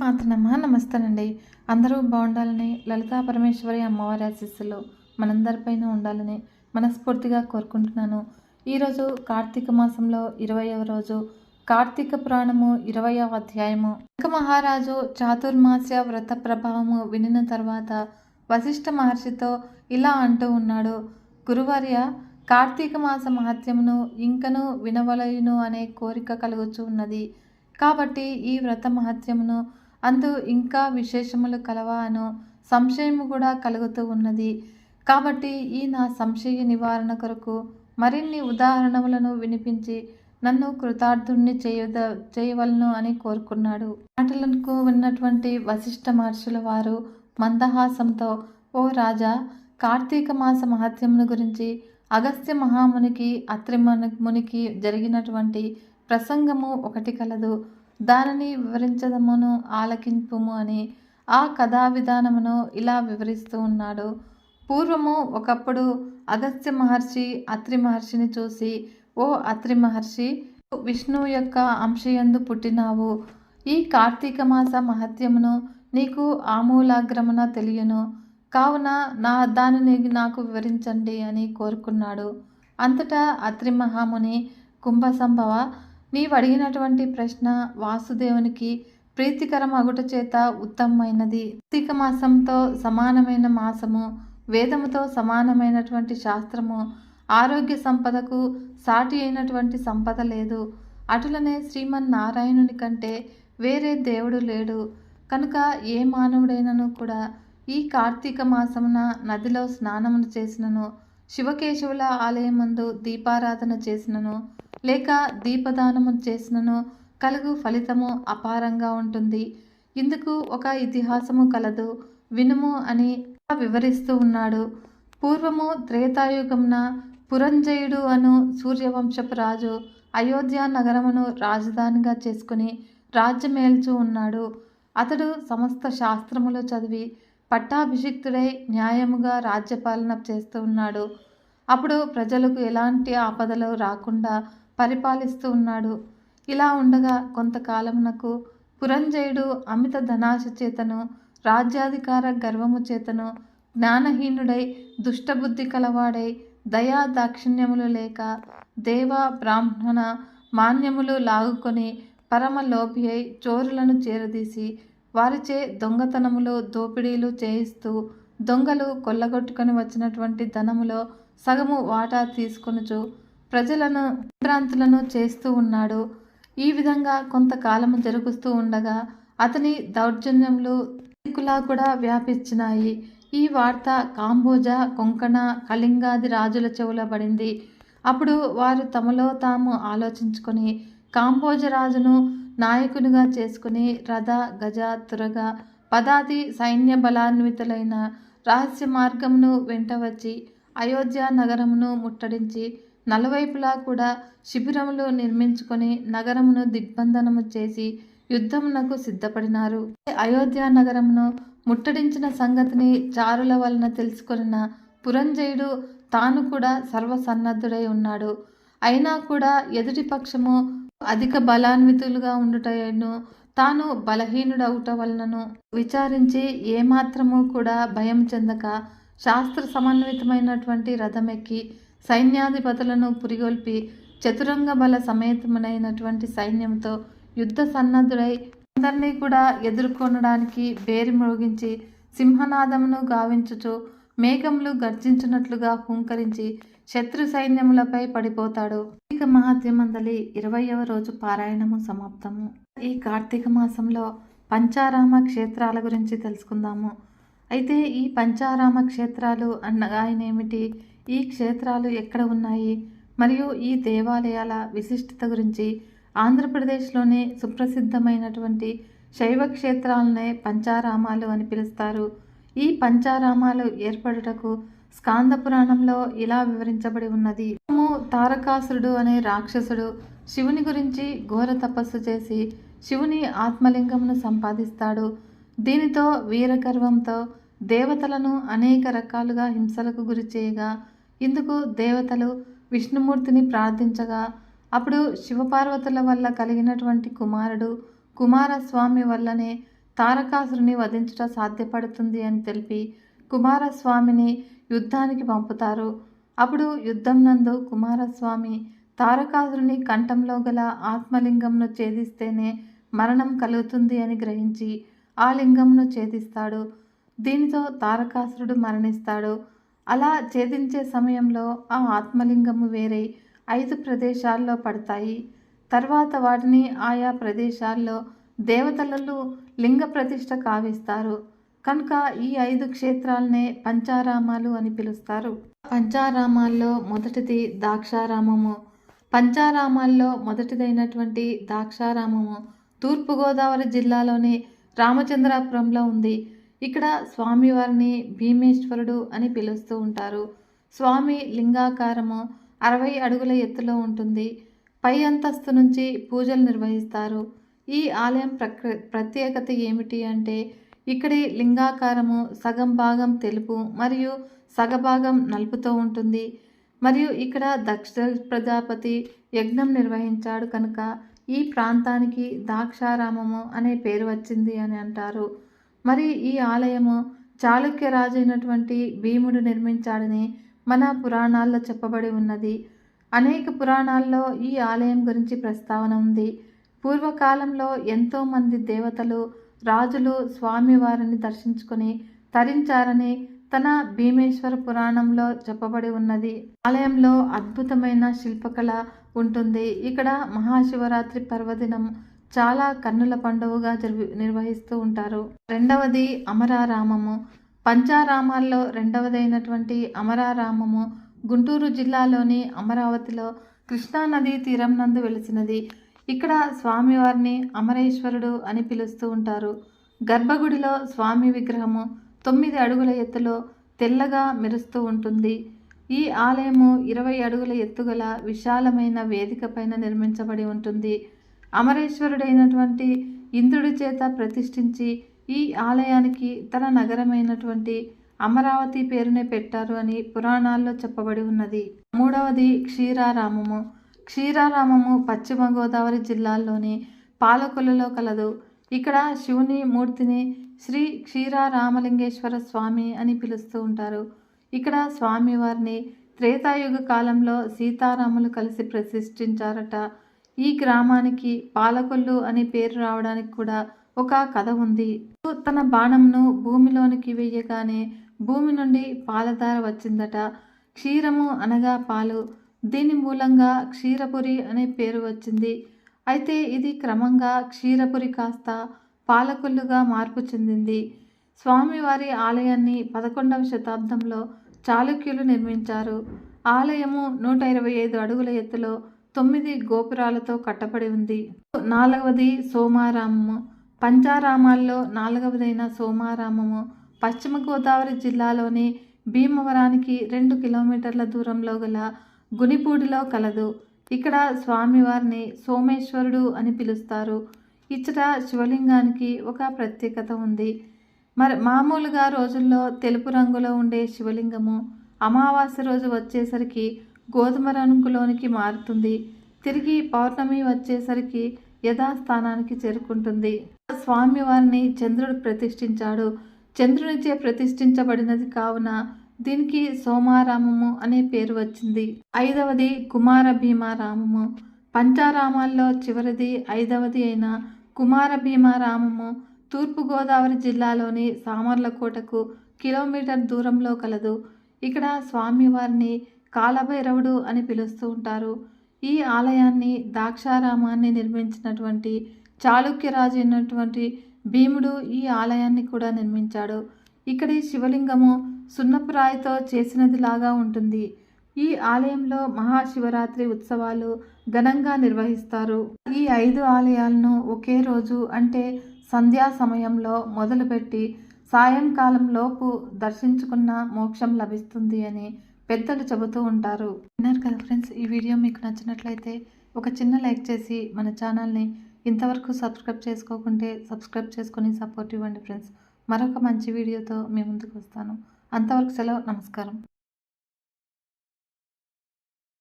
మాతనమ్మ నమస్తేనండి. అందరూ బాగుండాలని లలితా పరమేశ్వరి అమ్మవారి ఆశీస్సులు మనందరిపైన ఉండాలని మనస్ఫూర్తిగా కోరుకుంటున్నాను. ఈరోజు కార్తీక మాసంలో ఇరవయవ రోజు. కార్తీక పురాణము ఇరవయవ అధ్యాయము. ఇక మహారాజు చాతుర్మాస్య వ్రత ప్రభావము వినిన తర్వాత వశిష్ఠ మహర్షితో ఇలా అంటూ ఉన్నాడు. గురువర్య కార్తీక మాస మహత్యమును ఇంకను వినవలయును అనే కోరిక కలుగుచూ ఉన్నది. కాబట్టి ఈ వ్రత మహత్యమును అందు ఇంకా విశేషములు కలవా అను సంశయము కూడా కలుగుతూ ఉన్నది. కాబట్టి ఈ నా సంశయ నివారణ కొరకు మరిన్ని ఉదాహరణములను వినిపించి నన్ను కృతార్థుణ్ణి చేయద చేయవలను అని కోరుకున్నాడు. మాటలకు విన్నటువంటి వశిష్ఠ మహర్షుల వారు మందహాసంతో ఓ రాజా కార్తీక మాస మహత్యమును గురించి అగస్త్య మహామునికి అత్రి మునికి జరిగినటువంటి ప్రసంగము ఒకటి కలదు. దానిని వివరించదమును ఆలకింపుము అని ఆ కథా విధానమును ఇలా వివరిస్తూ ఉన్నాడు. పూర్వము ఒకప్పుడు అగస్త్య మహర్షి అత్రి మహర్షిని చూసి ఓ అత్రి మహర్షి విష్ణువు యొక్క అంశయందు పుట్టినావు. ఈ కార్తీక మాస మహత్యమును నీకు ఆమూలాగ్రమున తెలియను. కావున నా దానిని నాకు వివరించండి అని కోరుకున్నాడు. అంతటా అత్రి మహాముని కుంభసంభవ నీవు అడిగినటువంటి ప్రశ్న వాసుదేవునికి ప్రీతికరం అగుట చేత ఉత్తమమైనది. కార్తీక మాసంతో సమానమైన మాసము వేదముతో సమానమైనటువంటి శాస్త్రము ఆరోగ్య సంపదకు సాటి అయినటువంటి సంపద లేదు. అటులనే శ్రీమన్నారాయణుని కంటే వేరే దేవుడు లేడు. కనుక ఏ మానవుడైనను కూడా ఈ కార్తీక మాసమున నదిలో స్నానమును చేసినను శివకేశవుల ఆలయం ముందు దీపారాధన చేసినను లేక దీపదానము చేసినను కలుగు ఫలితము అపారంగా ఉంటుంది. ఇందుకు ఒక ఇతిహాసము కలదు. వినుము అని వివరిస్తూ ఉన్నాడు. పూర్వము త్రేతాయుగంన పురంజయుడు అను సూర్యవంశపు రాజు అయోధ్య నగరమును రాజధానిగా చేసుకుని రాజ్యమేల్చు ఉన్నాడు. అతడు సమస్త శాస్త్రములు చదివి పట్టాభిషిక్తుడై న్యాయముగా రాజ్యపాలన చేస్తూ ఉన్నాడు. అప్పుడు ప్రజలకు ఎలాంటి ఆపదలు రాకుండా పరిపాలిస్తూ ఉన్నాడు. ఇలా ఉండగా కొంతకాలమునకు పురంజయుడు అమిత ధనాశ చేతను రాజ్యాధికార గర్వము చేతను జ్ఞానహీనుడై దుష్టబుద్ధి కలవాడై దయా దాక్షిణ్యములు లేక దేవ బ్రాహ్మణ మాన్యములు లాగుకొని పరమ అయి చోరులను చేరదీసి వారిచే దొంగతనములు దోపిడీలు చేయిస్తూ దొంగలు కొల్లగొట్టుకొని వచ్చినటువంటి ధనములో సగము వాటా తీసుకొనుచు ప్రజలను భ్రాంతులను చేస్తూ ఉన్నాడు. ఈ విధంగా కొంతకాలము జరుగుతూ ఉండగా అతని దౌర్జన్యములు దిక్కులా కూడా వ్యాపించినాయి. ఈ వార్త కాంబోజ కొంకణ కళింగాది రాజుల చెవుల పడింది. అప్పుడు వారు తమలో తాము ఆలోచించుకొని కాంబోజ రాజును నాయకునిగా చేసుకుని రథ గజ తురగ పదాది సైన్య బలాన్వితులైన రహస్య మార్గమును వెంట వచ్చి అయోధ్య నగరమును ముట్టడించి నలువైపులా కూడా శిబిరములు నిర్మించుకొని నగరమును దిగ్బంధనము చేసి యుద్ధమునకు సిద్ధపడినారు. అయోధ్య నగరమును ముట్టడించిన సంగతిని చారుల వలన తెలుసుకున్న పురంజయుడు తాను కూడా సర్వసన్నద్ధుడై ఉన్నాడు. అయినా కూడా ఎదుటి పక్షము అధిక బలాన్వితులుగా ఉండుటను తాను బలహీనుడవుట వలనను విచారించి ఏమాత్రము కూడా భయం చెందక శాస్త్ర సమన్వితమైనటువంటి రథమెక్కి సైన్యాధిపతులను పురిగొల్పి చతురంగ బల సమేతమునైనటువంటి సైన్యంతో యుద్ధ సన్నద్ధుడై అందరినీ కూడా ఎదుర్కొనడానికి బేరి మ్రోగించి సింహనాదమును గావించుచు మేఘములు గర్జించినట్లుగా హుంకరించి శత్రు సైన్యములపై పడిపోతాడు. కార్తీక మహాత్యమందలి ఇరవయవ రోజు పారాయణము సమాప్తము. ఈ కార్తీక మాసంలో పంచారామ క్షేత్రాల గురించి తెలుసుకుందాము. అయితే ఈ పంచారామ క్షేత్రాలు అనగానేమిటి ఈ క్షేత్రాలు ఎక్కడ ఉన్నాయి? మరియు ఈ దేవాలయాల విశిష్టత గురించి ఆంధ్రప్రదేశ్లోనే సుప్రసిద్ధమైనటువంటి శైవ క్షేత్రాలనే పంచారామాలు అని పిలుస్తారు. ఈ పంచారామాలు ఏర్పడుటకు స్కాంద పురాణంలో ఇలా వివరించబడి ఉన్నది. తారకాసురుడు అనే రాక్షసుడు శివుని గురించి ఘోర తపస్సు చేసి శివుని ఆత్మలింగమును సంపాదిస్తాడు. దీనితో వీరగర్వంతో దేవతలను అనేక రకాలుగా హింసలకు గురి చేయగా ఇందుకు దేవతలు విష్ణుమూర్తిని ప్రార్థించగా అప్పుడు శివపార్వతుల వల్ల కలిగినటువంటి కుమారుడు కుమారస్వామి వల్లనే తారకాసురుని వధించట సాధ్యపడుతుంది అని తెలిపి కుమారస్వామిని యుద్ధానికి పంపుతారు. అప్పుడు యుద్ధం నందు కుమారస్వామి తారకాసురుని కంఠంలో గల ఆత్మలింగంను ఛేదిస్తేనే మరణం కలుగుతుంది అని గ్రహించి ఆ లింగంను ఛేదిస్తాడు. దీనితో తారకాసురుడు మరణిస్తాడు. అలా ఛేదించే సమయంలో ఆ ఆత్మలింగము వేరే ఐదు ప్రదేశాల్లో పడతాయి. తర్వాత వాటిని ఆయా ప్రదేశాల్లో దేవతలలో లింగ ప్రతిష్ట కావిస్తారు. కనుక ఈ ఐదు క్షేత్రాలనే పంచారామాలు అని పిలుస్తారు. పంచారామాల్లో మొదటిది దాక్షారామము. పంచారామాల్లో మొదటిదైనటువంటి దాక్షారామము తూర్పుగోదావరి జిల్లాలోని రామచంద్రాపురంలో ఉంది. ఇక్కడ స్వామివారిని భీమేశ్వరుడు అని పిలుస్తూ ఉంటారు. స్వామి లింగాకారము అరవై అడుగుల ఎత్తులో ఉంటుంది. పై అంతస్తు నుంచి పూజలు నిర్వహిస్తారు. ఈ ఆలయం ప్రక్ర ప్రత్యేకత ఏమిటి అంటే ఇక్కడి లింగాకారము సగం భాగం తెలుపు మరియు సగభాగం నలుపుతో ఉంటుంది. మరియు ఇక్కడ దక్ష ప్రజాపతి యజ్ఞం నిర్వహించాడు కనుక ఈ ప్రాంతానికి దాక్షారామము అనే పేరు వచ్చింది అని అంటారు. మరి ఈ ఆలయము చాళుక్య రాజు అయినటువంటి భీముడు నిర్మించాడని మన పురాణాల్లో చెప్పబడి ఉన్నది. అనేక పురాణాల్లో ఈ ఆలయం గురించి ప్రస్తావన ఉంది. పూర్వకాలంలో ఎంతోమంది దేవతలు రాజులు స్వామివారిని దర్శించుకొని తరించారని తన భీమేశ్వర పురాణంలో చెప్పబడి ఉన్నది. ఆలయంలో అద్భుతమైన శిల్పకళ ఉంటుంది. ఇక్కడ మహాశివరాత్రి పర్వదినం చాలా కన్నుల పండుగగా జరిగి నిర్వహిస్తూ ఉంటారు. రెండవది అమరారామము. పంచారామాల్లో రెండవదైనటువంటి అమరారామము గుంటూరు జిల్లాలోని అమరావతిలో కృష్ణానదీ తీరం నందు వెలిసినది. ఇక్కడ స్వామివారిని అమరేశ్వరుడు అని పిలుస్తూ ఉంటారు. గర్భగుడిలో స్వామి విగ్రహము తొమ్మిది అడుగుల ఎత్తులో తెల్లగా మెరుస్తూ ఉంటుంది. ఈ ఆలయము ఇరవై అడుగుల ఎత్తుగల విశాలమైన వేదిక పైన నిర్మించబడి ఉంటుంది. అమరేశ్వరుడైనటువంటి ఇంద్రుడి చేత ప్రతిష్ఠించి ఈ ఆలయానికి తన నగరమైనటువంటి అమరావతి పేరునే పెట్టారు అని పురాణాల్లో చెప్పబడి ఉన్నది. మూడవది క్షీరారామము. క్షీరారామము పశ్చిమ గోదావరి జిల్లాలోని పాలకొల్లులో కలదు. ఇక్కడ శివుని మూర్తిని శ్రీ క్షీరారామలింగేశ్వర స్వామి అని పిలుస్తూ ఉంటారు. ఇక్కడ స్వామివారిని త్రేతాయుగ కాలంలో సీతారాములు కలిసి ప్రతిష్ఠించారట. ఈ గ్రామానికి పాలకొల్లు అని పేరు రావడానికి కూడా ఒక కథ ఉంది. తన బాణంను భూమిలోనికి వేయగానే భూమి నుండి పాలధార వచ్చిందట. క్షీరము అనగా పాలు. దీని మూలంగా క్షీరపురి అనే పేరు వచ్చింది. అయితే ఇది క్రమంగా క్షీరపురి కాస్త పాలకొల్లుగా మార్పు చెందింది. స్వామివారి ఆలయాన్ని పదకొండవ శతాబ్దంలో చాళుక్యులు నిర్మించారు. ఆలయము నూట ఇరవై ఐదు అడుగుల ఎత్తులో తొమ్మిది గోపురాలతో కట్టబడి ఉంది. నాలుగవది సోమారామము పంచారామాల్లో నాలుగవదైన సోమారామము పశ్చిమ గోదావరి జిల్లాలోని భీమవరానికి రెండు కిలోమీటర్ల దూరంలో గల గునిపూడిలో కలదు. ఇక్కడ స్వామివారిని సోమేశ్వరుడు అని పిలుస్తారు. ఇచ్చట శివలింగానికి ఒక ప్రత్యేకత ఉంది. మరి మామూలుగా రోజుల్లో తెలుపు రంగులో ఉండే శివలింగము అమావాస్య రోజు వచ్చేసరికి గోధుమ రంగులోనికి మారుతుంది. తిరిగి పౌర్ణమి వచ్చేసరికి యథాస్థానానికి చేరుకుంటుంది. స్వామివారిని చంద్రుడు ప్రతిష్ఠించాడు. చంద్రునిచే ప్రతిష్ఠించబడినది కావున దీనికి సోమారామము అనే పేరు వచ్చింది. ఐదవది కుమార భీమారామము. పంచారామాల్లో చివరిది ఐదవది అయిన కుమార భీమారామము తూర్పుగోదావరి జిల్లాలోని సామర్లకోటకు కిలోమీటర్ దూరంలో కలదు. ఇక్కడ స్వామివారిని కాలభైరవుడు అని పిలుస్తూ ఉంటారు. ఈ ఆలయాన్ని దాక్షారామాన్ని నిర్మించినటువంటి చాళుక్యరాజు అయినటువంటి భీముడు ఈ ఆలయాన్ని కూడా నిర్మించాడు. ఇక్కడి శివలింగము సున్నపురాయితో చేసినదిలాగా చేసినది లాగా ఉంటుంది. ఈ ఆలయంలో మహాశివరాత్రి ఉత్సవాలు ఘనంగా నిర్వహిస్తారు. ఈ ఐదు ఆలయాలను ఒకే రోజు అంటే సంధ్యా సమయంలో మొదలుపెట్టి సాయంకాలం లోపు దర్శించుకున్న మోక్షం లభిస్తుంది అని పెద్దలు చెబుతూ ఉంటారు. విన్నారు కదా ఫ్రెండ్స్ ఈ వీడియో మీకు నచ్చినట్లయితే ఒక చిన్న లైక్ చేసి మన ఛానల్ని ఇంతవరకు సబ్స్క్రైబ్ చేసుకోకుంటే సబ్స్క్రైబ్ చేసుకొని సపోర్ట్ ఇవ్వండి ఫ్రెండ్స్. మరొక మంచి వీడియోతో మీ ముందుకు వస్తాను. అంతవరకు సెలవు నమస్కారం.